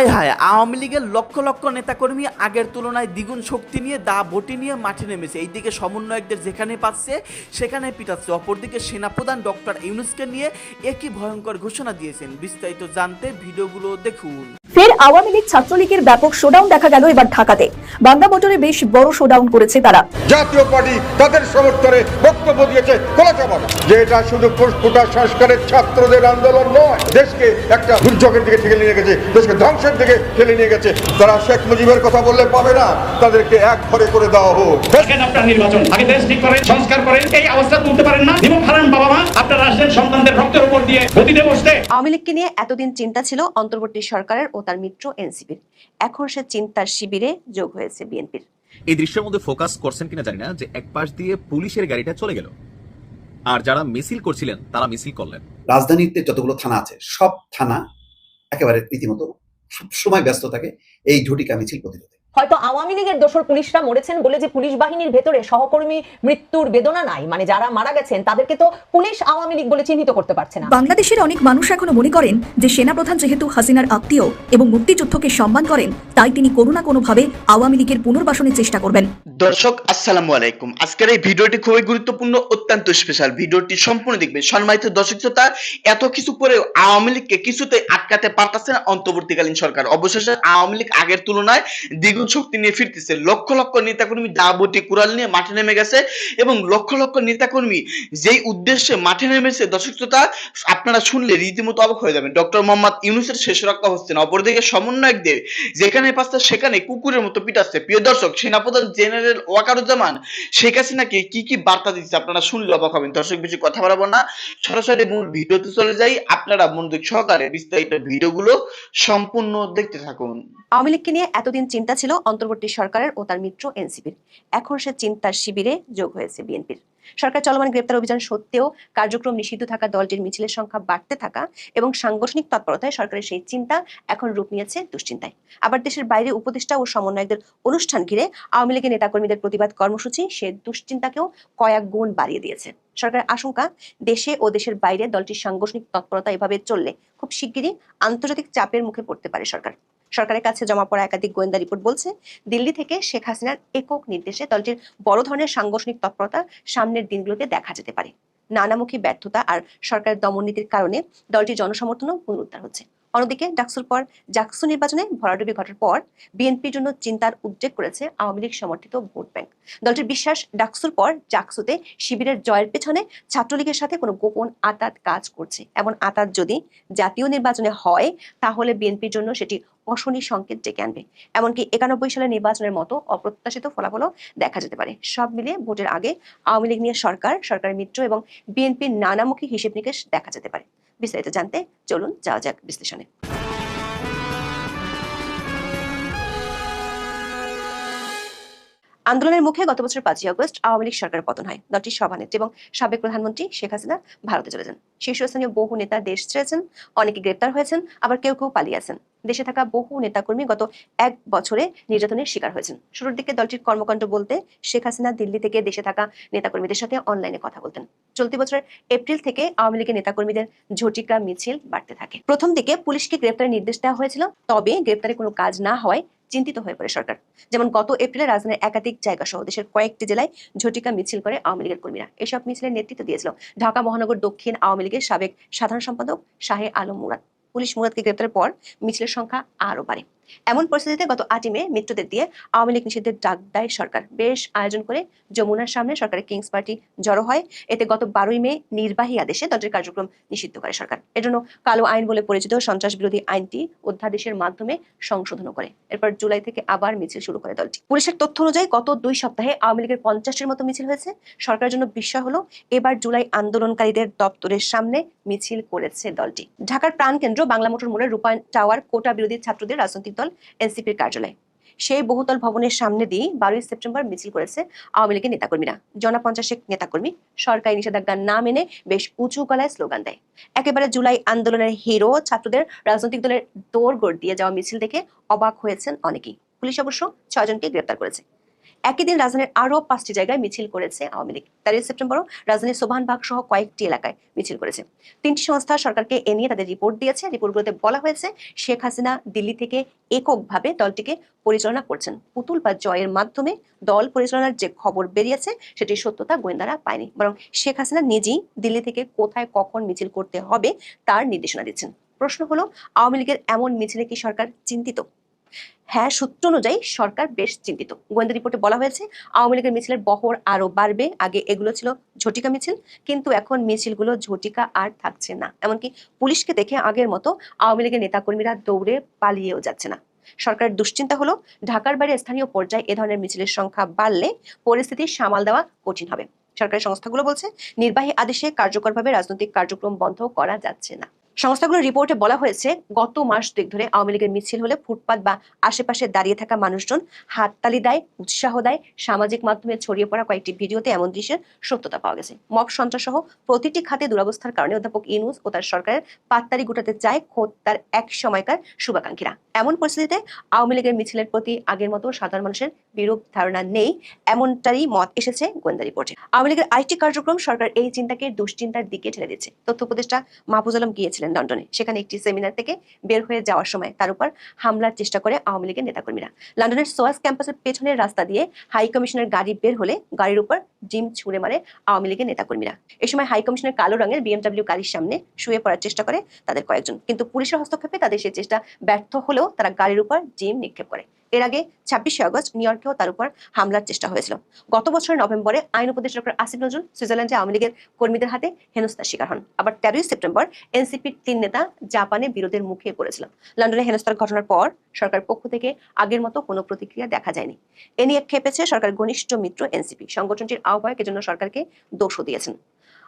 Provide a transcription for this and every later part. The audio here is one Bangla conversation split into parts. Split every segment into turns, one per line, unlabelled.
হায় হায় আওয়ামী লীগের লক্ষ লক্ষ নেতাকর্মী আগের তুলনায় দ্বিগুণ শক্তি নিয়ে দা বটি নিয়ে মাঠে নেমেছে। এইদিকে সমন্বয়কদের যেখানে পাচ্ছে সেখানে পিটাচ্ছে। অপরদিকে সেনাপ্রধান ডক্টর ইউনুসকে নিয়ে একই ভয়ঙ্কর ঘোষণা দিয়েছেন। বিস্তারিত জানতে ভিডিওগুলো দেখুন।
ফের আওয়ামী লীগ ছাত্রলীগের ব্যাপক শোডাউন দেখা গেল এবার ঢাকাতে। বাংলা মোটরে বেশ বড় শোডাউন করেছে তারা।
জাতীয় পার্টি তাদের সমর্থনে বক্তব্য দিয়েছে যে এটা শুধু ফুটা সংস্কারের ছাত্রদের আন্দোলন নয় দেশকে একটা দুর্যোগের দিকে ঠেলে নিয়ে গেছে। দেশকে ধ্বংসের দিকে ঠেলে নিয়ে গেছে। তারা শেখ মুজিবের কথা বললে পাবে না তাদেরকে এক ঘরে করে দেওয়া হোক।
দেখেন আপনার নির্বাচন। আগে দেশ ঠিক করেন সংস্কার করেন এই অবস্থা তুলতে পারেন না। এবং হারান বাবা মা আপনারা আসলেন সন্তানদের রক্তের উপর দিয়ে গতিতে বসতে।
আওয়ামী লীগকে নিয়ে এতদিন চিন্তা ছিল অন্তর্বর্তী সরকারের ও তার মিত্র এনসিপির। এখন সে চিন্তার শিবিরে যোগ হয়েছে বিএনপির।
এই দৃশ্যের মধ্যে ফোকাস করছেন কিনা জানি না যে এক পাশ দিয়ে পুলিশের গাড়িটা চলে গেল। আর যারা মিছিল করছিলেন তারা মিছিল করলেন।
রাজধানীতে যতগুলো থানা আছে সব থানা একেবারে রীতিমতো সবসময় ব্যস্ত থাকে এই ঝটিকা মিছিল প্রতিরোধে।
হয়তো আওয়ামী লীগের দোসর পুলিশরা মরেছেন বলে যে পুলিশ বাহিনীর ভেতরে সহকর্মী মৃত্যুর বেদনা নাই। মানে যারা মারা গেছেন তাদেরকে তো পুলিশ আওয়ামী লীগ বলে চিহ্নিত করতে পারছে না।
বাংলাদেশের অনেক মানুষ এখনও মনে করেন যে সেনাপ্রধান যেহেতু হাসিনার আত্মীয় এবং মুক্তিযুদ্ধকে সম্মান করেন তাই তিনি কোনো না কোনোভাবে আওয়ামী লীগের পুনর্বাসনের চেষ্টা করবেন।
দর্শক আসসালামু আলাইকুম। আজকের এই ভিডিওটি খুবই গুরুত্বপূর্ণ অত্যন্ত স্পেশাল ভিডিওটি সম্পূর্ণ দেখবেন। সম্মানিত দর্শক শ্রোতা এত কিছু পরেও আওয়ামী লীগকে কিছুতে আটকাতে পারতেছে না অন্তর্বর্তীকালীন সরকার। অবশেষে আওয়ামী লীগ আগের তুলনায় দ্বিগুণ শক্তি নিয়ে ফিরতেছে। লক্ষ লক্ষ নেতাকর্মী দাবটি কুড়াল নিয়ে মাঠে নেমে গেছে এবং লক্ষ লক্ষ নেতাকর্মী যেই উদ্দেশ্যে মাঠে নেমেছে, দর্শক শ্রোতা, আপনারা শুনলে রীতিমতো অবাক হয়ে যাবেন। ডক্টর মোহাম্মদ ইউনুসের শেষ রক্ষা হচ্ছে না অপরদিকে সমন্বয়কদের যেখানে পাচ্ছে সেখানে কুকুরের মতো পিটাচ্ছে প্রিয় দর্শক, সেনাপ্রধান জেনারেল ওয়াকারুজ্জামান শেখ হাসিনাকে কি কি বার্তা দিচ্ছে আপনারা শুনলে অবাক হবেন। দর্শক, বেশি কথা বাড়াবো না। সরাসরি মূল ভিডিওতে চলে যাই। আপনারা মনোযোগ সহকারে বিস্তারিত ভিডিওগুলো সম্পূর্ণ দেখতে থাকুন।
আওয়ামী লীগকে নিয়ে এতদিন চিন্তা ছিল অন্তর্বর্তী সরকারের ও তার মিত্র এনসিপির। এখন সে চিন্তার শিবিরে যোগ হয়েছে বিএনপির। সরকার চলমান গ্রেপ্তার অভিযান সত্ত্বেও কার্যক্রম নিষিদ্ধ থাকা, দলটির মিছিলের সংখ্যা বাড়তে থাকা এবং সাংগঠনিক তৎপরতায় সরকারের সেই চিন্তা এখন রূপ নিয়েছে দুশ্চিন্তায়। আবার দেশের বাইরে উপদেষ্টা ও সমন্বয়কদের অনুষ্ঠান ঘিরে আওয়ামী লীগের নেতাকর্মীদের প্রতিবাদ কর্মসূচি সে দুশ্চিন্তাকেও কয়েক গুণ বাড়িয়ে দিয়েছে। সরকারের আশঙ্কা, দেশে ও দেশের বাইরে দলটির সাংগঠনিক তৎপরতা এভাবে চললে খুব শিগগিরই আন্তর্জাতিক চাপের মুখে পড়তে পারে সরকার। সরকারের কাছে জমা পড়া একাধিক গোয়েন্দা রিপোর্ট বলছে, দিল্লি থেকে শেখ হাসিনার একক নির্দেশে দলটির বড় ধরনের সাংগঠনিক তৎপরতা সামনের দিনগুলোতে দেখা যেতে পারে। নানামুখী ব্যর্থতা আর সরকারের দমননীতির কারণে দলটির জনসমর্থনও পুনরুদ্ধার হচ্ছে। অন্যদিকে ডাকসুর পর জাকসু নির্বাচনে ভরাডুবি ঘটার পর বিএনপির জন্য চিন্তার উদ্বেগ করেছে আওয়ামী লীগ সমর্থিত ভোট ব্যাংক। দলটির বিশ্বাস, ডাকসুর পর জাকসুতে শিবিরের জয়ের পেছনে ছাত্রলীগের সাথে কোনো গোপন আতাত কাজ করছে। এমন আতাত যদি জাতীয় নির্বাচনে হয়, তাহলে বিএনপির জন্য সেটি অশনি সংকেত ডেকে আনবে। এমনকি একানব্বই সালের নির্বাচনের মতো অপ্রত্যাশিত ফলাফলও দেখা যেতে পারে। সব মিলিয়ে ভোটের আগে আওয়ামী লীগ নিয়ে সরকার, সরকারের মিত্র এবং বিএনপির নানামুখী হিসেব নিকেশ দেখা যেতে পারে। বিস্তারিত জানতে চলুন যাওয়া যাক বিশ্লেষণে। আন্দোলনের মুখে গত বছর পাঁচই আগস্ট আওয়ামী লীগ সরকারের পতন হয়। দলটির সভানেত্রী এবং সাবেক প্রধানমন্ত্রী শেখ হাসিনা ভারতে চলে যান। শীর্ষস্থানীয় বহু নেতা দেশ ছেড়েছেন, অনেকে গ্রেপ্তার হয়েছেন, আবার কেউ কেউ পালিয়ে আছেন। দেশে থাকা বহু নেতাকর্মী গত এক বছরে নির্যাতনের শিকার হয়েছেন। শুরুর দিকে দলটির কর্মকাণ্ড বলতে শেখ হাসিনা দিল্লি থেকে দেশে থাকা নেতাকর্মীদের সাথে অনলাইনে কথা বলতেন। চলতি বছরের এপ্রিল থেকে আওয়ামী লীগের নেতাকর্মীদের ঝটিকা মিছিল বাড়তে থাকে। প্রথম দিকে পুলিশকে গ্রেপ্তারের নির্দেশ দেওয়া হয়েছিল, তবে গ্রেপ্তারে কোনো কাজ না হওয়ায় চিন্তিত হয়ে পড়ে সরকার। যেমন গত এপ্রিলে রাজধানীর একাধিক জায়গা সহ দেশের কয়েকটি জেলায় ঝটিকা মিছিল করে আওয়ামী লীগের কর্মীরা। এসব মিছিলের নেতৃত্ব দিয়েছিল ঢাকা মহানগর দক্ষিণ আওয়ামী লীগের সাবেক সাধারণ সম্পাদক শাহে আলম মুরাদ। পুলিশ মুরাদকে গ্রেপ্তারের পর মিছিলের সংখ্যা আরও বাড়ে। এমন পরিস্থিতিতে গত আটই মে মিত্রদের দিয়ে আওয়ামী লীগ নিষিদ্ধের ডাক দেয় সরকার। বেশ আয়োজন করে যমুনার সামনে সরকারের কিংস পার্টি জড়ো হয়। এতে গত বারোই মে নির্বাহী আদেশে দলটির কার্যক্রম নিষিদ্ধ করে সরকার। এজন্য কালো আইন বলে পরিচিত সন্ত্রাস বিরোধী আইনটি অধ্যাদেশের মাধ্যমে সংশোধন করে। এরপর জুলাই থেকে আবার মিছিল শুরু করে দলটি। পুলিশের তথ্য অনুযায়ী গত দুই সপ্তাহে আওয়ামী লীগের পঞ্চাশের মতো মিছিল হয়েছে। সরকারের জন্য বিস্ময় হলো, এবার জুলাই আন্দোলনকারীদের দপ্তরের সামনে মিছিল করেছে দলটি। ঢাকার প্রাণকেন্দ্র বাংলা মোটর মোড়ের রূপায়ণ টাওয়ার কোটা বিরোধী ছাত্রদের রাজনৈতিক দল এনসিপির কার্যালয়। সেই বহুতল ভবনের সামনে দিয়ে বারোই সেপ্টেম্বর মিছিল করেছে আওয়ামী লীগের নেতাকর্মীরা। জনা পঞ্চাশেক নেতাকর্মী সরকারি নিষেধাজ্ঞা না মেনে বেশ উঁচু গলায় স্লোগান দেয়। একেবারে জুলাই আন্দোলনের হিরো ছাত্রদের রাজনৈতিক দলের দৌড় গড় দিয়ে যাওয়া মিছিল দেখে অবাক হয়েছেন অনেকেই। পুলিশ অবশ্য ছয়জনকে গ্রেপ্তার করেছে। একই দিন রাজধানীর আরও পাঁচটি জায়গায় মিছিল করেছে আওয়ামী লীগ। তেরোই সেপ্টেম্বরও রাজধানীর সোভানবাগ সহ কয়েকটি এলাকায় মিছিল করেছে। তিনটি সংস্থা সরকারকে এ নিয়ে তাদের রিপোর্ট দিয়েছে। রিপোর্টগুলোতে বলা হয়েছে, শেখ হাসিনা দিল্লি থেকে এককভাবে দলটিকে পরিচালনা করছেন। পুতুল বা জয়ের মাধ্যমে দল পরিচালনার যে খবর বেরিয়েছে সেটির সত্যতা গোয়েন্দারা পায়নি। বরং শেখ হাসিনা নিজেই দিল্লি থেকে কোথায় কখন মিছিল করতে হবে, তার নির্দেশনা দিচ্ছেন। প্রশ্ন হলো, আওয়ামী লীগের এমন মিছিলে কি সরকার চিন্তিত? হ্যাঁ সূত্র অনুযায়ী সরকার বেশ চিন্তিত। গোয়েন্দা রিপোর্টে বলা হয়েছে, আওয়ামী লীগের মিছিলের বহর আরও বাড়বে। আগে এগুলো ছিল ঝটিকা মিছিল, কিন্তু এখন মিছিলগুলো ঝটিকা আর থাকছে না। এমনকি পুলিশকে দেখে আগের মতো আওয়ামী লীগের নেতাকর্মীরা দৌড়ে পালিয়েও যাচ্ছে না। সরকারের দুশ্চিন্তা হলো, ঢাকার বাইরে স্থানীয় পর্যায়ে এ ধরনের মিছিলের সংখ্যা বাড়লে পরিস্থিতি সামাল দেওয়া কঠিন হবে। সরকারি সংস্থাগুলো বলছে, নির্বাহী আদেশে কার্যকরভাবে রাজনৈতিক কার্যক্রম বন্ধ করা যাচ্ছে না। সংস্থাগুলোর রিপোর্টে বলা হয়েছে, গত মাস দুয়েক ধরে আওয়ামী লীগের মিছিল হলে ফুটপাত বা আশেপাশে দাঁড়িয়ে থাকা মানুষজন হাততালি দেয়, উৎসাহ দেয়, সামাজিক মাধ্যমে ছড়িয়ে পড়া কয়েকটি ভিডিওতে এমন দৃশ্যের সত্যতা পাওয়া গেছে। মব সন্ত্রাস সহ প্রতিটি খাতে দুরবস্থার কারণে অধ্যাপক ইনুস ও তার সরকারের পাত্তারি গুটাতে চায় খোদ তার এক সময়কার শুভাকাঙ্ক্ষীরা। এমন পরিস্থিতিতে আওয়ামী লীগের মিছিলের প্রতি আগের মতো সাধারণ মানুষের বিরূপ ধারণা নেই, এমনটারই মত এসেছে গোয়েন্দা রিপোর্টে। আওয়ামী লীগের আইটি কার্যক্রম সরকার এই চিন্তাকে দুশ্চিন্তার দিকে ঠেলে দিচ্ছে। তথ্য উপদেষ্টা মাহফুজ আলম গিয়েছিলেন। লন্ডনে। সেখানে একটি সেমিনার থেকে বের হয়ে যাওয়ার সময় তার উপর হামলার চেষ্টা করে আওয়ামী লীগের নেতাকর্মীরা। লন্ডনের সোয়াস ক্যাম্পাসের পেছনের রাস্তা দিয়ে হাই কমিশনের গাড়ি বের হলে গাড়ির উপর জিম ছুঁড়ে মারে আওয়ামী লীগের নেতাকর্মীরা। এ সময় হাই কমিশনের কালো রঙের বিএমডাব্লিউ গাড়ির সামনে শুয়ে পড়ার চেষ্টা করে তাদের কয়েকজন। কিন্তু পুলিশের হস্তক্ষেপে তাদের সেই চেষ্টা ব্যর্থ হলেও তারা গাড়ির উপর জিম নিক্ষেপ করে। এর আগে ছাব্বিশে আগস্ট নিউ ইয়র্কেও তার উপর হামলার চেষ্টা হয়েছিল। গত বছরের নভেম্বরে আইন উপদেষ্টা ডক্টর আসিফ নজরুল সুইজারল্যান্ডে আওয়ামী লীগের কর্মীদের হাতে হেনস্থার শিকার হন। আবার তেরোই সেপ্টেম্বর এনসিপির তিন নেতা জাপানে বিরোধের মুখে পড়েছিল লন্ডনে হেনস্থার ঘটনার পর সরকার পক্ষ থেকে আগের মতো কোনো প্রতিক্রিয়া দেখা যায়নি। এ নিয়ে খেপেছে সরকার ঘনিষ্ঠ মিত্র এনসিপি। সংগঠনটির আহ্বায়ক এজন্য সরকারকে দোষও দিয়েছেন।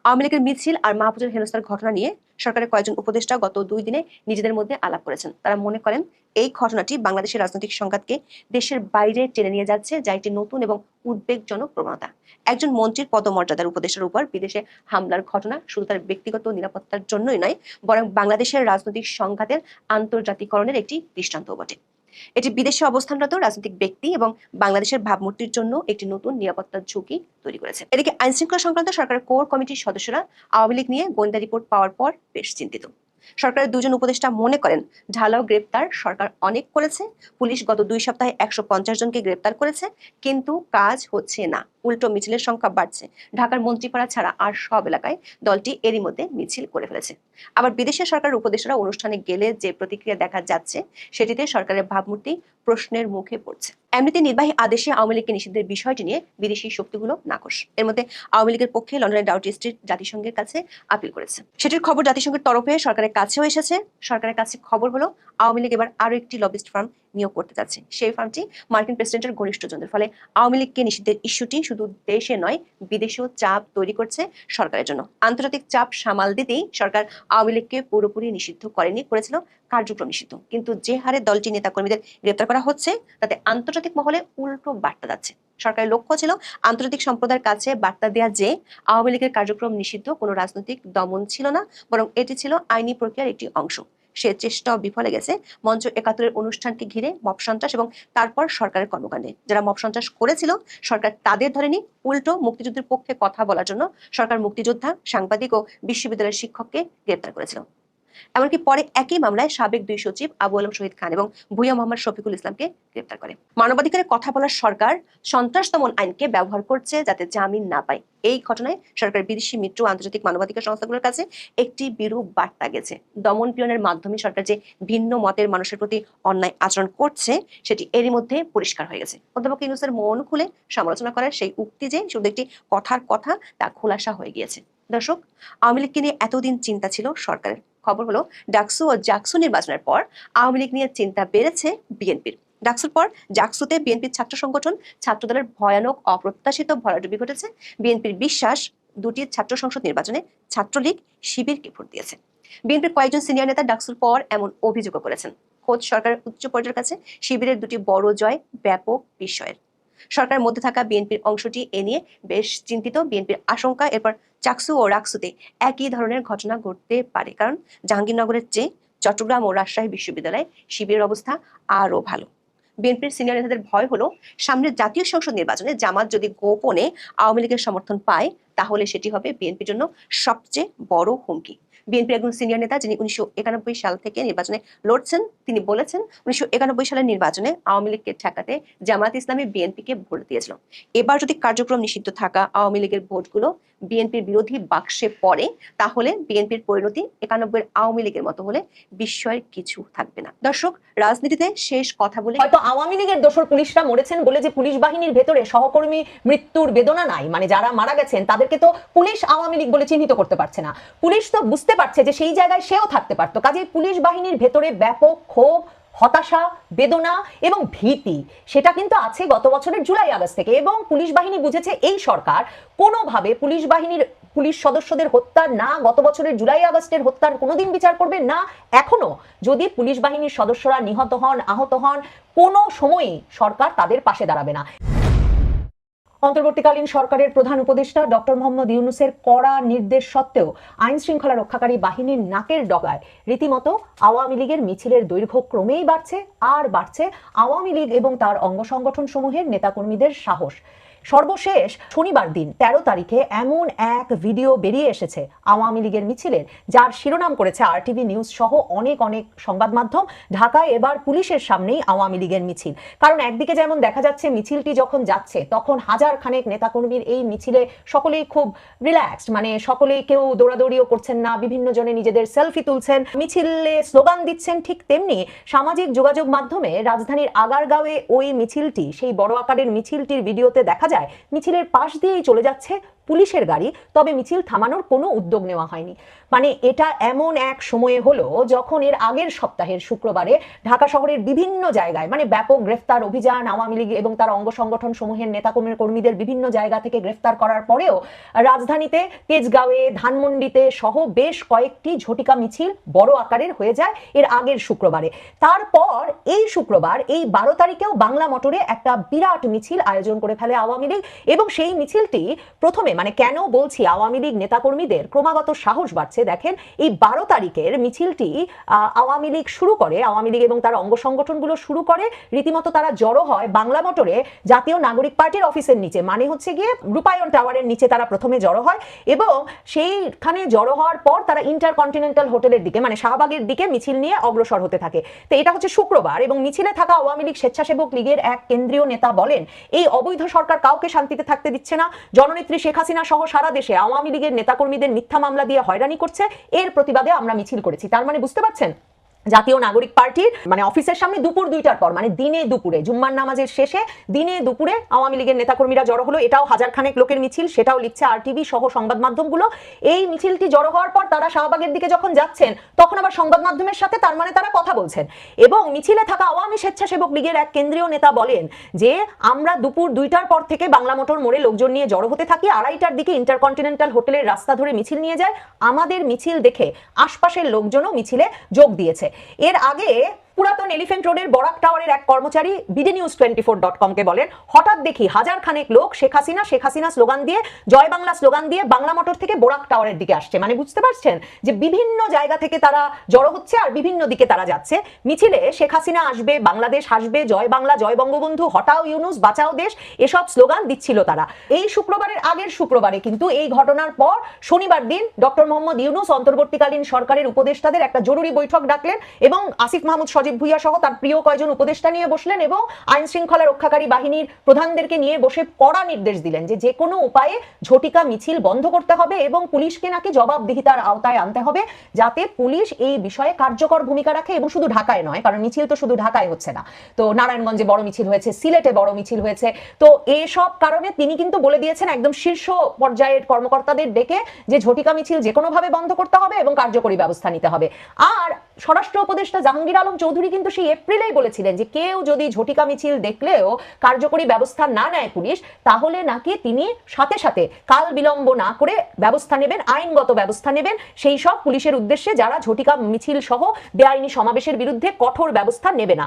আওয়ামী লীগের মিছিল আর মাহফুজের হেনস্থার ঘটনা নিয়ে সরকারের কয়েকজন উপদেষ্টা গত দুই দিনে নিজেদের মধ্যে আলাপ করেছেন। তারা মনে করেন এই ঘটনাটি বাংলাদেশের রাজনৈতিক সংঘাতকে দেশের বাইরে টেনে নিয়ে যাচ্ছে, যা একটি নতুন এবং উদ্বেগজনক প্রবণতা। একজন মন্ত্রীর পদমর্যাদার উপদেষ্টার উপর বিদেশে হামলার ঘটনা শুধু তার ব্যক্তিগত নিরাপত্তার জন্যই নয়, বরং বাংলাদেশের রাজনৈতিক সংঘাতের আন্তর্জাতিকরণের একটি দৃষ্টান্ত বটে। এটি বিদেশে অবস্থানরত রাজনৈতিক ব্যক্তি এবং বাংলাদেশের ভাবমূর্তির জন্য একটি নতুন নিরাপত্তার ঝুঁকি তৈরি করেছে। এদিকে আইনশৃঙ্খলা সংক্রান্ত সরকারের কোর কমিটির সদস্যরা আওয়ামী লীগ নিয়ে গোয়েন্দা রিপোর্ট পাওয়ার পর বেশ চিন্তিত। সরকারের দুজন উপদেষ্টা মনে করেন, ঢালাও গ্রেপ্তার, সরকার অনেক করেছে, পুলিশ গত দুই সপ্তাহে একশো পঞ্চাশ জনকে গ্রেপ্তার করেছে, কিন্তু কাজ হচ্ছে না। উল্টো মিছিলের সংখ্যা বাড়ছে। ঢাকার মন্ত্রীপাড়া ছাড়া আর সব এলাকায় দলটি এরই মধ্যে মিছিল করে ফেলেছে। আবার বিদেশের সরকারের উপদেষ্টারা অনুষ্ঠানে গেলে যে প্রতিক্রিয়া দেখা যাচ্ছে, সেটিতে সরকারের ভাবমূর্তি প্রশ্নের মুখে পড়ছে। এমনিতে নির্বাহী আদেশে আওয়ামী লীগকে নিষিদ্ধের বিষয়টি নিয়ে বিদেশি শক্তিগুলো নাকশ এর মধ্যে আওয়ামী লীগের পক্ষে লন্ডনের ডাউটি স্ট্রিট জাতিসংঘের কাছে আপিল করেছে। সেটির খবর জাতিসংঘের তরফে সরকারের কাছেও এসেছে। সরকারের কাছে খবর হলো, আওয়ামী লীগ এবার আরও একটি লবিস্ট ফার্ম নিয়োগ করতে যাচ্ছে সেই ফার্মটি মার্কিন প্রেসিডেন্টের ঘনিষ্ঠজনদের ফলে আওয়ামী লীগকে নিষিদ্ধের ইস্যুটি শুধু দেশে নয়, বিদেশেও চাপ তৈরি করছে সরকারের জন্য। আন্তর্জাতিক চাপ সামাল দিতেই সরকার আওয়ামী লীগকে পুরোপুরি নিষিদ্ধ করেনি, করেছিল কার্যক্রম নিষিদ্ধ। কিন্তু যে হারে দলটি নেতাকর্মীদের গ্রেপ্তার করা হচ্ছে, তাতে আন্তর্জাতিক মহলে উল্টো বার্তা যাচ্ছে। সরকারের লক্ষ্য ছিল আন্তর্জাতিক সম্প্রদায়ের কাছে বার্তা দেওয়া যে, আওয়ামী লীগের কার্যক্রম নিষিদ্ধ, কোনো রাজনৈতিক দমন ছিল না, বরং এটি ছিল আইনি প্রক্রিয়ার একটি অংশ। সে চেষ্টাও বিফলে গেছে। মঞ্চ একাত্তরের অনুষ্ঠানকে ঘিরে মব সন্ত্রাস এবং তারপর সরকারের কর্মকাণ্ডে। যারা মব সন্ত্রাস করেছিল, সরকার তাদের ধরেনি। উল্টো মুক্তিযুদ্ধের পক্ষে কথা বলার জন্য সরকার মুক্তিযোদ্ধা, সাংবাদিক ও বিশ্ববিদ্যালয়ের শিক্ষককে গ্রেপ্তার করেছিল। এমনকি পরে একই মামলায় সাবেক দুই সচিব আবু আলম শহীদ খান এবং ভুইয়া মোহাম্মদ শফিকুল ইসলামকে গ্রেপ্তার করে। মানবাধিকারের কথা বলার সরকার সন্ত্রাস দমন আইনকে ব্যবহার করছে যাতে জামিন না পায়। এই ঘটনায় সরকার বিদেশি মিত্র আন্তর্জাতিক মানবাধিকার সংস্থাগুলোর কাছে একটি বিরূপ বার্তা গেছে। দমন পীড়নের মাধ্যমে সরকার যে ভিন্ন মতের মানুষের প্রতি অন্যায় আচরণ করছে, সেটি এরই মধ্যে পরিষ্কার হয়ে গেছে। অধ্যাপক ইউনুসের মন খুলে সমালোচনা করার সেই উক্তি যে শুধু একটি কথার কথা, তা খোলাসা হয়ে গিয়েছে। দর্শক, আওয়ামী লীগকে নিয়ে এতদিন চিন্তা ছিল সরকারের। খবর হলো, ডাকসু ও জাকসু নির্বাচনের পর আওয়ামী লীগ নিয়ে চিন্তা বেড়েছে বিএনপির। ডাকসুর পর জাকসুতে বিএনপির ছাত্র সংগঠন ছাত্রদলের ভয়ানক, অপ্রত্যাশিত ভরাডুবি ঘটেছে। বিএনপির বিশ্বাস, দুটি ছাত্র সংসদ নির্বাচনে ছাত্রলীগ শিবিরকে ভোট দিয়েছে। বিএনপির কয়েকজন সিনিয়র নেতা ডাকসুর পর এমন অভিযোগও করেছেন। খোদ সরকারের উচ্চ পর্যায়ের কাছে শিবিরের দুটি বড় জয় ব্যাপক বিস্ময়ের। সরকারের মধ্যে থাকা বিএনপির অংশটি এ নিয়ে বেশ চিন্তিত। বিএনপির আশঙ্কা, এরপর চাকসু ও রাকসুতে একই ধরনের ঘটনা ঘটতে পারে। কারণ জাহাঙ্গীরনগরের চেয়ে চট্টগ্রাম ও রাজশাহী বিশ্ববিদ্যালয়ে শিবিরের অবস্থা আরও ভালো। বিএনপির সিনিয়র নেতাদের ভয় হলো সামনের জাতীয় সংসদ নির্বাচনে জামাত যদি গোপনে আওয়ামী লীগের সমর্থন পায়, তাহলে সেটি হবে বিএনপির জন্য সবচেয়ে বড় হুমকি। বিএনপির একজন সিনিয়র নেতা যিনি উনিশশো একানব্বই সাল থেকে নির্বাচনে লড়ছেন, তিনি বলেছেন উনিশশো একানব্বই সালের নির্বাচনে আওয়ামী লীগকে ঠেকাতে জামাত ইসলামী বিএনপিকে ভোট দিয়েছিল। এবার যদি কার্যক্রম নিষিদ্ধ থাকা আওয়ামী লীগের ভোটগুলো বিএনপির বিরোধী বাক্সে পড়ে, তাহলে বিএনপির পরিণতি একানব্বই আওয়ামী লীগের মতো হলে বিস্ময়ের কিছু থাকবে না। দর্শক, রাজনীতিতে শেষ কথা বলে
হয়তো আওয়ামী লীগের দোসর পুলিশরা মরেছেন বলে যে পুলিশ বাহিনীর ভেতরে সহকর্মী মৃত্যুর বেদনা নাই। মানে যারা মারা গেছেন, তাদেরকে তো পুলিশ আওয়ামী লীগ বলে চিহ্নিত করতে পারছে না। পুলিশ তো বুঝতে পারছে যে সেই জায়গায় সেও থাকতে পারতো। কাজে পুলিশ বাহিনীর ভেতরে ব্যাপক ক্ষোভ হতাশা, বেদনা এবং ভীতি, সেটা কিন্তু আছে গত বছরের জুলাই আগস্ট থেকে এবং পুলিশ বাহিনী বুঝেছে এই সরকার কোনোভাবে পুলিশ বাহিনীর পুলিশ সদস্যদের হত্যা না, গত বছরের জুলাই আগস্টের হত্যার কোনোদিন বিচার করবে না, এখনও যদি পুলিশ বাহিনীর সদস্যরা নিহত হন, আহত হন, কোনো সময়ই সরকার তাদের পাশে দাঁড়াবে না। অন্তর্বর্তীকালীন সরকারের প্রধান উপদেষ্টা ডক্টর মোহাম্মদ ইউনুসের কড়া নির্দেশ সত্ত্বেও আইন শৃঙ্খলা রক্ষাকারী বাহিনীর নাকের ডগায়। রীতিমতো আওয়ামী লীগের মিছিলের দৈর্ঘ্য ক্রমেই বাড়ছে, আর বাড়ছে আওয়ামী লীগ এবং তার অঙ্গ সংগঠন সমূহের নেতাকর্মীদের সাহস। সর্বশেষ শনিবার দিন ১৩ তারিখে এমন এক ভিডিও বেরিয়ে এসেছে আওয়ামী লীগের মিছিলের, যার শিরোনাম করেছে আরটিভি নিউজ সহ অনেক অনেক সংবাদ মাধ্যম। ঢাকায় এবার পুলিশের সামনেই আওয়ামী লীগের মিছিল। কারণ একদিকে যেমন দেখা যাচ্ছে মিছিলটি যখন যাচ্ছে, তখন হাজার খানেক নেতাকর্মীর এই মিছিলে সকলেই খুব রিল্যাক্সড মানে সকলেই কেউ দৌড়াদৌড়িও করছেন না, বিভিন্ন জনে নিজেদের সেলফি তুলছেন, মিছিলে স্লোগান দিচ্ছেন ঠিক তেমনি সামাজিক যোগাযোগ মাধ্যমে রাজধানীর আগারগাঁওয়ে ওই মিছিলটি, সেই বড় আকারের মিছিলটির ভিডিওতে দেখা যায় মিছিলের পাশ দিয়েই চলে যাচ্ছে পুলিশের গাড়ি, তবে মিছিল থামানোর কোনো উদ্যোগ নেওয়া হয়নি। মানে এটা এমন এক সময়ে হলো যখন এর আগের সপ্তাহের শুক্রবারে ঢাকা শহরের বিভিন্ন জায়গায় মানে ব্যাপক গ্রেফতার অভিযান, আওয়ামী লীগ এবং তার অঙ্গ সংগঠন সমূহের নেতাকর্মীর কর্মীদের বিভিন্ন জায়গা থেকে গ্রেফতার করার পরেও রাজধানীতে তেজগাঁওয়ে, ধানমন্ডিতে সহ বেশ কয়েকটি ঝটিকা মিছিল বড় আকারের হয়ে যায় এর আগের শুক্রবারে। তারপর এই শুক্রবার, এই বারো তারিখেও বাংলা মোটরে একটা বিরাট মিছিল আয়োজন করে ফেলে আওয়ামী লীগ এবং সেই মিছিলটি প্রথমে মানে কেন বলছি আওয়ামী লীগ নেতাকর্মীদের ক্রমাগত সাহস বাড়ছে, দেখেন এই বারো তারিখের মিছিলটি আওয়ামী লীগ শুরু করে, আওয়ামী লীগ এবং তার অঙ্গ সংগঠনগুলো শুরু করে, রীতিমতো তারা জড়ো হয় বাংলা মোটরে জাতীয় নাগরিক পার্টির অফিসের নিচে মানে হচ্ছে গিয়ে রূপায়ণ টাওয়ারের নিচে তারা প্রথমে জড়ো হয় এবং সেইখানে জড়ো হওয়ার পর তারা ইন্টারকন্টিনেন্টাল হোটেলের দিকে মানে শাহবাগের দিকে মিছিল নিয়ে অগ্রসর হতে থাকে। তো এটা হচ্ছে শুক্রবার এবং মিছিলে থাকা আওয়ামী লীগ স্বেচ্ছাসেবক লীগের এক কেন্দ্রীয় নেতা বলেন, এই অবৈধ সরকার কাউকে শান্তিতে থাকতে দিচ্ছে না। জননেত্রী শেখ হাসিনা সহ সারা দেশে আওয়ামী লীগের নেতাকর্মীদের মিথ্যা মামলা দিয়ে হয়রানি করছে। এর প্রতিবাদে আমরা মিছিল করেছি। তার মানে বুঝতে পারছেন? জাতীয় নাগরিক পার্টির মানে অফিসের সামনে দুপুর দুইটার পর মানে দিনে দুপুরে, জুম্মার নামাজের শেষে দিনে দুপুরে আওয়ামী লীগের নেতাকর্মীরা জড়ো হলো। এটাও হাজার খানেক লোকের মিছিল, সেটাও লিখছে আরটিভি সহ সংবাদ মাধ্যমগুলো। এই মিছিলটি জড়ো হওয়ার পর তারা শাহবাগের দিকে যখন যাচ্ছেন, তখন আবার সংবাদ মাধ্যমের সাথে তার মানে তারা কথা বলছেন। এবং মিছিলে থাকা আওয়ামী স্বেচ্ছাসেবক লীগের এক কেন্দ্রীয় নেতা বলেন যে, আমরা দুপুর দুইটার পর থেকে বাংলা মোটর মোড়ে লোকজন নিয়ে জড়ো হতে থাকি, আড়াইটার দিকে ইন্টারকন্টিনেন্টাল হোটেলের রাস্তা ধরে মিছিল নিয়ে যায়। আমাদের মিছিল দেখে আশপাশের লোকজনও মিছিলে যোগ দিয়েছে। এর আগে পুরাতন এলিফেন্ট রোডের বরাক টাওয়ারের এক কর্মচারী BD news twenty four dot কমকে বলেন, হঠাৎ দেখি হাজার খানেক লোক শেখ হাসিনা শেখ হাসিনা স্লোগান দিয়ে, জয় বাংলা স্লোগান দিয়ে বাংলা মোটর থেকে বরাক টাওয়ারের দিকে আসছে। মানে বুঝতে পারছেন যে বিভিন্ন জায়গা থেকে তারা জড়ো হচ্ছে আর বিভিন্ন দিকে তারা যাচ্ছে। মিছিলে শেখ হাসিনা আসবে, বাংলাদেশ আসবে, জয় বাংলা, জয় বঙ্গবন্ধু, হটাও ইউনুস, বাঁচাও দেশ, এসব স্লোগান দিচ্ছিল তারা। এই শুক্রবারের আগের শুক্রবারে কিন্তু এই ঘটনার পর শনিবার দিন ডক্টর মোহাম্মদ ইউনুস অন্তর্বর্তীকালীন সরকারের উপদেষ্টাদের একটা জরুরি বৈঠক ডাকলেন এবং আসিফ মাহমুদ সজীব ভুইয়া সহ তার প্রিয় কয়েকজন উপদেষ্টা নিয়ে বসলেন এবং আইন শৃঙ্খলা রক্ষাকারী বাহিনীর প্রধানদেরকে নিয়ে বসে কড়া নির্দেশ দিলেন যে যে কোনো উপায়ে ঝটিকা মিছিল বন্ধ করতে হবে এবং পুলিশকে নাকি জবাবদিহিতার আওতায় আনতে হবে যাতে পুলিশ এই বিষয়ে কার্যকর ভূমিকা রাখে এবং শুধু ঢাকায় নয়, কারণ মিছিল তো শুধু ঢাকায় হচ্ছে না। তো নারায়ণগঞ্জে বড় মিছিল হয়েছে, সিলেটে বড় মিছিল হয়েছে। তো এসব কারণে তিনি কিন্তু বলে দিয়েছেন একদম শীর্ষ পর্যায়ের কর্মকর্তাদের ডেকে যে ঝটিকা মিছিল যে কোনোভাবে বন্ধ করতে হবে এবং কার্যকরী ব্যবস্থা নিতে হবে। আর স্বরাষ্ট্র উপদেষ্টা জাহাঙ্গীর আলম চৌধুরী কিন্তু সেই এপ্রিলেই বলেছিলেন যে কেউ যদি ঝটিকা মিছিল দেখলেও কার্যকরী ব্যবস্থা না নেয় পুলিশ, তাহলে নাকি তিনি সাথে সাথে কাল বিলম্ব না করে ব্যবস্থা নেবেন, আইনগত ব্যবস্থা নেবেন। সেই সব পুলিশের উদ্দেশ্যে যারা ঝটিকা মিছিল সহ বেআইনি সমাবেশের বিরুদ্ধে কঠোর ব্যবস্থা নেবে না।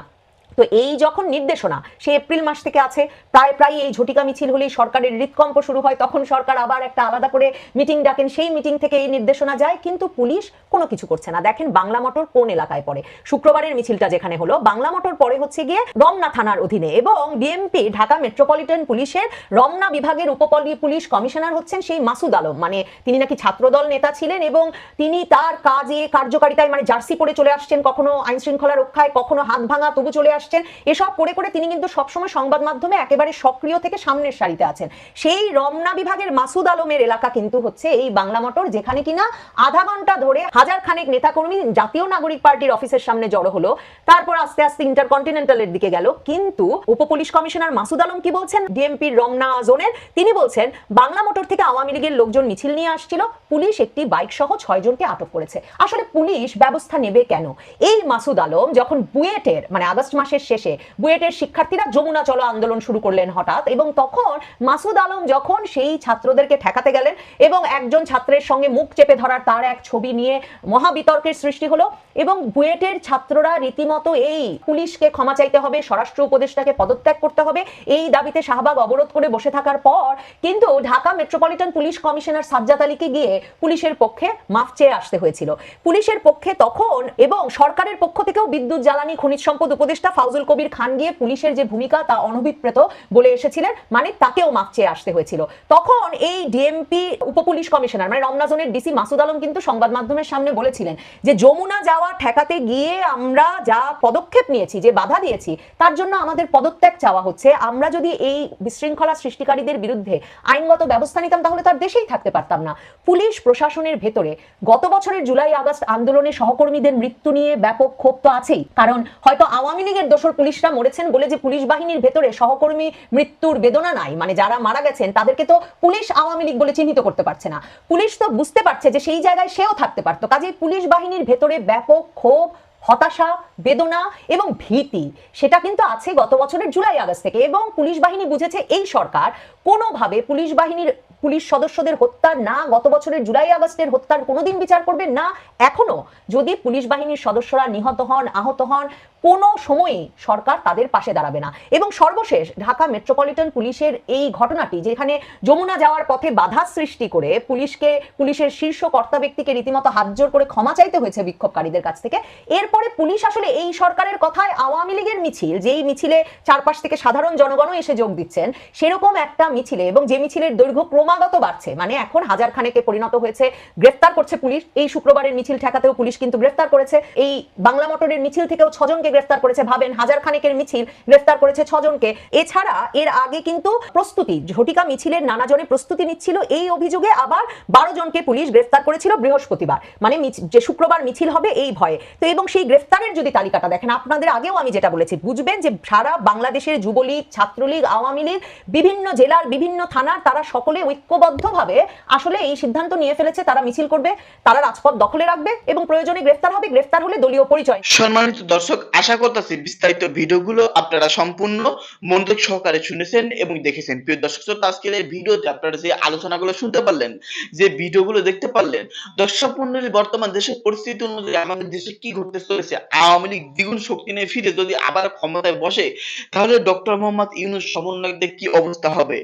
তো এই যখন নির্দেশনা, সে এপ্রিল মাস থেকে আছে, প্রায় প্রায় এই ঝটিকা মিছিল হলেই সরকারের হৃদকম্প শুরু হয়, তখন সরকার আবার একটা আলাদা করে মিটিং ডাকেন, সেই মিটিং থেকে এই নির্দেশনা যায়, কিন্তু পুলিশ কোনো কিছু করছে না। দেখেন বাংলা মোটর কোন এলাকায় পড়ে। শুক্রবারের মিছিলটা যেখানে হলো, বাংলা মোটর পরে হচ্ছে গিয়ে রমনা থানার অধীনে এবং ডিএমপি ঢাকা মেট্রোপলিটন পুলিশের রমনা বিভাগের উপপলি পুলিশ কমিশনার হচ্ছেন সেই মাসুদ আলম। মানে তিনি নাকি ছাত্রদল নেতা ছিলেন এবং তিনি তার কাজে, কার্যকারিতায় মানে জার্সি পরে চলে আসছেন, কখনো আইন শৃঙ্খলা রক্ষায়, কখনো হাত ভাঙা তবু চলে আসছেন এসব করে করে তিনি কিন্তু সবসময় সংবাদ মাধ্যমে একেবারে সক্রিয় থেকে সামনের সারিতে আছেন। সেই রমনা বিভাগের মাসুদ আলমের এলাকা কিন্তু হচ্ছে এই বাংলা মোটর, যেখানে কিনা আধা ঘণ্টা ধরে হাজার খানেক নেতাকর্মী জাতীয় নাগরিক পার্টির অফিসের সামনে জড়ো হলো। তারপর আস্তে আস্তে ইন্টারকন্টিনেন্টালের দিকে গেল। কিন্তু উপ পুলিশ কমিশনার মাসুদ আলম কি বলছেন? ডিএমপির রমনা জোনের। তিনি বলছেন, বাংলা মোটর থেকে আওয়ামী লীগের লোকজন মিছিল নিয়ে আসছিল। পুলিশ একটি বাইক সহ ছয় জনকে আটক করেছে। আসলে পুলিশ ব্যবস্থা নেবে কেন? এই মাসুদ আলম যখন বুয়েটের মানে আগস্ট মাসের শেষে বুয়েটের শিক্ষার্থীরা যমুনা চলো আন্দোলন শুরু করলেন হঠাৎ এবং তখন মাসুদ আলম যখন সেই ছাত্রদেরকে ঠেকাতে গেলেন এবং একজন ছাত্রের সঙ্গে মুখ চেপে ধরার তার এক ছবি নিয়ে মহাবিতর্কের সৃষ্টি হলো এবং বুয়েটের ছাত্ররা রীতিমতো এই পুলিশকে ক্ষমা চাইতে হবে, স্বরাষ্ট্র উপদেষ্টাকে পদত্যাগ করতে হবে, এই দাবিতে শাহবাগ অবরোধ করে বসে থাকার পর কিন্তু Dhaka metropolitan police commissioner Sajjad আলীকে গিয়ে পুলিশের পক্ষে মাফ চেয়ে আসতে হয়েছিল। পুলিশের পক্ষে তখন এবং সরকারের পক্ষ থেকেও বিদ্যুৎ, জ্বালানি, খনিজ সম্পদ উপদেষ্টা ফাউজুল কবির খান গিয়ে পুলিশের যে ভূমিকা তা অনভিপ্রেত বলে এসেছিলেন মানে তাকেও মাফ চেয়ে আসতে হয়েছিল। তখন এই ডিএমপি উপপুলিশ কমিশনার মানে রমনাজনের ডিসি মাসুদ আলম কিন্তু সংবাদ মাধ্যমের সামনে বলেছিলেন যে, যমুনা যাওয়া ঠেকাতে গিয়ে আমরা যা পদক্ষেপ নিয়েছি, যে বাধা দিয়েছি, তার জন্য আমাদের পদত্যাগ চাওয়া হচ্ছে। আমরা যদি এই বিশৃঙ্খলা সৃষ্টিকারীদের বিরুদ্ধে আইনগত ব্যবস্থা নিতাম, তাহলে তার দেশেই থাকতে পারতাম না। পুলিশ প্রশাসনের ভেতরে গত বছরের জুলাই আগস্ট আন্দোলনে সহকর্মীদের মৃত্যু নিয়ে ব্যাপক ক্ষোভ তো আছেই, কারণ হয়তো আওয়ামী লীগের দোষর পুলিশরা মরেছেন বলে যে পুলিশ বাহিনীর ভেতরে সহকর্মী মৃত্যুর বেদনা নাই। মানে যারা মারা গেছেন, তাদেরকে তো পুলিশ আওয়ামী লীগ বলে চিহ্নিত করতে পারছে না। পুলিশ তো বুঝতে পারছে যে সেই জায়গায় সেও থাকতে পারতো। কাজেই পুলিশ বাহিনীর ভেতরে ব্যাপক ক্ষোভ, হতাশা, বেদনা এবং ভীতি, সেটা কিন্তু আছে গত বছরের জুলাই আগস্ট থেকে। এবং পুলিশ বাহিনী বুঝেছে এই সরকার কোনোভাবে পুলিশ বাহিনীর পুলিশ সদস্যদের হত্যা, না গত বছরের জুলাই আগস্টের হত্যার কোনোদিন বিচার করবে না, এখনও? যদি পুলিশ বাহিনীর সদস্যরা নিহত হন, আহত হন, কোনো সময়ই সরকার তাদের পাশে দাঁড়াবে না। এবং সর্বশেষ, ঢাকা মেট্রোপলিটন পুলিশের এই ঘটনাটি, যেখানে যমুনা যাওয়ার পথে বাধা সৃষ্টি করে পুলিশকে, পুলিশের শীর্ষ কর্তা ব্যক্তিকে রীতিমতো হাতজোর করে ক্ষমা চাইতে হয়েছে বিক্ষোভকারীদের কাছ থেকে। এরপরে পুলিশ আসলে এই সরকারের কথায় আওয়ামী লীগের মিছিল, যেই মিছিলে চারপাশ থেকে সাধারণ জনগণও এসে যোগ দিচ্ছেন, সেরকম একটা মিছিলে এবং যে মিছিলের দৈর্ঘ্য ক্রমাগত বাড়ছে। মানে এখন হাজার খানেকে পরিণত হয়েছে, গ্রেফতার করছে পুলিশ। এই শুক্রবারের মিছিল ঠেকাতেও পুলিশ কিন্তু গ্রেফতার করেছে। এই বাংলা মোটরের মিছিল থেকেও ছজনকে গ্রেফতার করেছে, ভাবেন হাজার খানেকের মিছিল গ্রেফতার করেছে ছজনকে। এছাড়া এর আগে কিন্তু প্রস্তুতি, ঝটিকা মিছিলের নানা জনে প্রস্তুতি নিচ্ছিল। এই অভিযোগে আবার বারো জনকে পুলিশ গ্রেফতার করেছিল বৃহস্পতিবার। মানে যে শুক্রবার মিছিল হবে এই ভয়ে। তো এবং সেই গ্রেফতারের যদি তালিকাটা দেখেন, আপনাদের আগেও আমি যেটা বলেছি, বুঝবেন যে সারা বাংলাদেশের যুবলীগ, ছাত্রলীগ, আওয়ামী লীগ, বিভিন্ন জেলার বিভিন্ন থানার তারা সকলে ঐক্যবদ্ধভাবে আসলে এই সিদ্ধান্ত নিয়ে ফেলেছে, তারা মিছিল করবে, তারা রাজপথ দখলে রাখবে এবং প্রয়োজনে গ্রেফতার হবে, গ্রেফতার হলে দলীয় পরিচয়।
সম্মানিত দর্শক, আশা করতেছি বিস্তারিত ভিডিওগুলো আপনারা সম্পূর্ণ মনোযোগ সহকারে শুনেছেন এবং দেখেছেন। প্রিয় দর্শক আজকের এই ভিডিওতে আপনারা যে আলোচনাগুলো শুনতে পারলেন, যে ভিডিওগুলো দেখতে পারলেন, দর্শক মন্ডলী বর্তমান দেশের পরিস্থিতি অনুযায়ী আমাদের দেশে কি ঘটতে চলেছে, আওয়ামী লীগ দ্বিগুণ শক্তি নিয়ে ফিরে যদি আবার ক্ষমতায় বসে, তাহলে ডক্টর মোহাম্মদ ইউনুস সমন্বয়কদের কি অবস্থা হবে?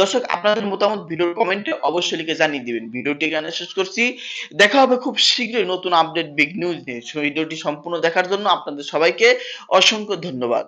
দর্শক, আপনাদের মতামত ভিডিওর কমেন্টে অবশ্যই লিখে জানিয়ে দিবেন। ভিডিওটি এখানে শেষ করছি। দেখা হবে খুব শীঘ্রই নতুন আপডেট বিগ নিউজ নিয়ে। ভিডিওটি সম্পূর্ণ দেখার জন্য আপনাদের সবাইকে অসংখ্য ধন্যবাদ।